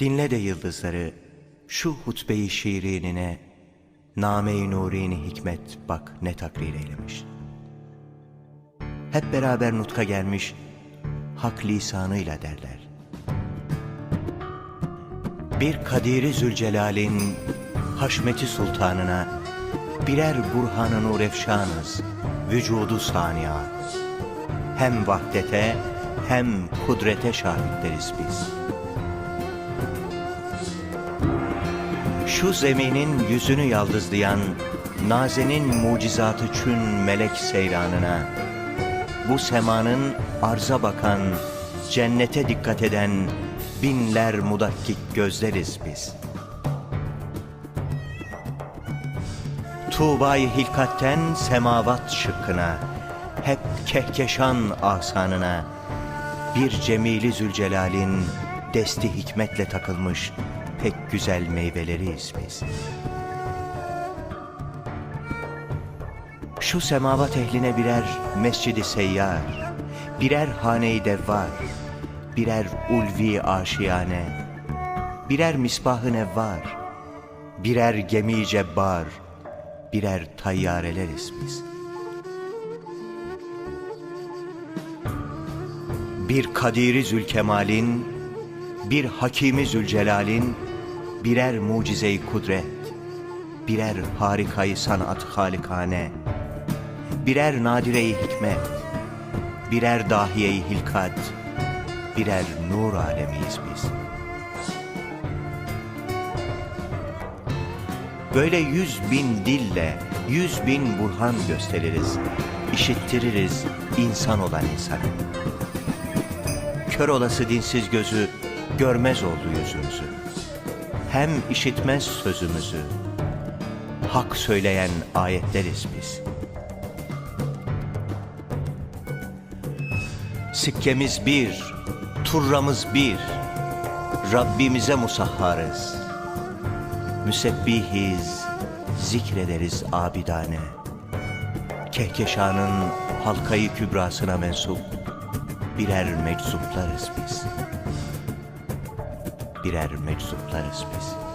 Dinle de yıldızları şu hutbeyi şiirinine Name-i Nurini hikmet bak ne takrir eylemiş. Hep beraber nutka gelmiş hak lisanıyla derler. Bir Kadiri Zülcelal'in Haşmeti Sultanına birer Burhan-ı Nur efşanız vücudu saniya. Hem vahdete hem kudrete şahitleriz biz. Şu zeminin yüzünü yaldızlayan Nazenin mucizatı çün melek seyranına Bu semanın arza bakan Cennete dikkat eden Binler mudakkik gözleriz biz. Tuğba-i hilkatten semavat şıkkına Hep kehkeşan asanına Bir Cemili Zülcelal'in Desti hikmetle takılmış Pek güzel meyveleriyiz biz Şu semavat ehline birer mescidi seyyar, birer hane-i devvar, birer ulvi aşiyane, birer misbah-ı nevvar, birer gemi cebbar, birer tayyareleriz biz. Bir Kadiri Zülkemal'in, bir Hakimi Zülcelal'in, birer mucize-i kudret, birer harikayı sanat halikane, birer nadire-i hikmet, birer dahiye-i hilkat, birer nur alemiyiz biz. Böyle yüz bin dille, yüz bin burhan gösteririz, işittiririz insan olan insana. Kör olası dinsiz gözü görmez oldu yüzümüzü. Hem işitmez sözümüzü, hak söyleyen ayetleriz biz.'' Sikkemiz bir, turramız bir, Rabbimize musahharız. Müsebbihiz, zikrederiz abidane. Kehkeşanın halkayı kübrasına mensup, birer meczuplarız biz. Birer meczuplarız biz.